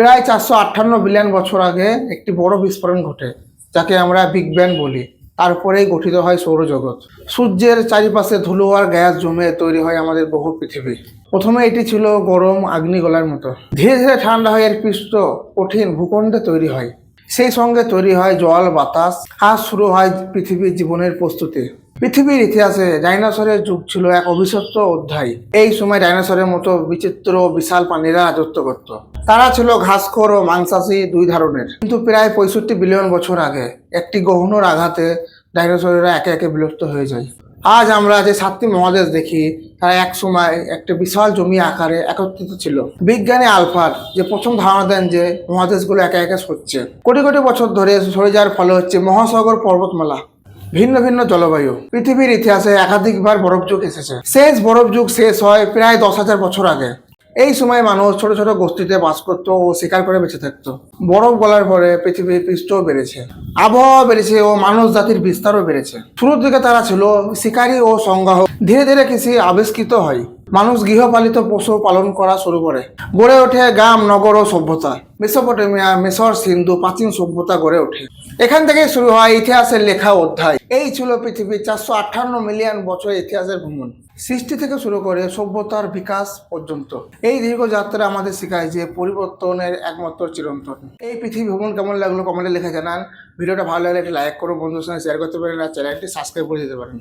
প্রায় চারশো আটান্ন বিলিয়ন বছর আগে একটি বড় বিস্ফোরণ ঘটে, যাকে আমরা বিগ ব্যাং বলি। তারপরেই গঠিত হয় সৌরজগৎ। সূর্যের চারিপাশে ধুলো আর গ্যাস জমে তৈরি হয় আমাদের বহু পৃথিবী। প্রথমে এটি ছিল গরম আগ্নিগোলার মতো। ধীরে ধীরে ঠান্ডা হয় এর পৃষ্ঠ কঠিন ভূখণ্ডে তৈরি হয়। সেই সঙ্গে তৈরি হয় জল, বাতাস, আর শুরু হয় পৃথিবীর জীবনের প্রস্তুতি। পৃথিবীর ইতিহাসে ডাইনোসরের যুগ ছিল এক অভিশপ্ত অধ্যায়। এই সময় ডাইনোসরের মতো বিচিত্র বিশাল প্রাণীরা রাজত্ব করত। তারা ছিল ঘাসখোর ও মাংসাশী দুই ধরনের। কিন্তু প্রায় পঁয়ষট্টি বিলিয়ন বছর আগে একটি গহনর আঘাতে ডাইনোসরেরা একে একে বিলুপ্ত হয়ে যায়। আজ আমরা যে সাতটি মহাদেশ দেখি, তারা এক সময় একটা বিশাল জমি আকারে একত্রিত ছিল। বিজ্ঞানী আলফার যে প্রথম ধারণা দেন যে মহাদেশগুলো একে একে সরছে। কোটি কোটি বছর ধরে সরে যাওয়ার ফলে হচ্ছে মহাসাগর পর্বতমালা। ভিন্ন ভিন্ন জলবায়ু। পৃথিবীর ইতিহাসে একাধিকবার বরফ যুগ এসেছে। শেষ বরফ যুগ শেষ হয় প্রায় দশ হাজার বছর আগে। এই সময় মানুষ ছোট ছোট গোষ্ঠীতে বাস করত ও শিকার করে বেঁচে থাকত। বরফ গলার পরে পৃথিবীর পৃষ্ঠও বেড়েছে। আবহাওয়া বেড়েছে ও মানুষ জাতির বিস্তারও বেড়েছে। শুরুর দিকে তারা ছিল শিকারী ও সংগ্রাহ ধীরে ধীরে কৃষি আবিষ্কৃত হয়। মানুষ গৃহপালিত পশু পালন করা শুরু করে গড়ে ওঠে গ্রাম নগর ও সভ্যতা। মেসোপটেমিয়া মেসর সিন্ধু প্রাচীন সভ্যতা গড়ে ওঠে এখান থেকে শুরু হয় ইতিহাসের লেখা অধ্যায়। এই ছিল পৃথিবীর চারশো আটান্ন মিলিয়ন বছর ইতিহাসের ভ্রমণ। সৃষ্টি থেকে শুরু করে সভ্যতার বিকাশ পর্যন্ত। এই দীর্ঘ যাত্রা আমাদের শেখায় যে পরিবর্তনের একমাত্র চিরন্তন। এই পৃথিবী ভ্রমণ কেমন লাগল কমেন্টে লিখে জানান। ভিডিওটা ভালো লাগলে একটি লাইক করুন বন্ধুর সঙ্গে শেয়ার করতে পারেন আর চ্যানেলটি সাবস্ক্রাইব করে দিতে পারেন।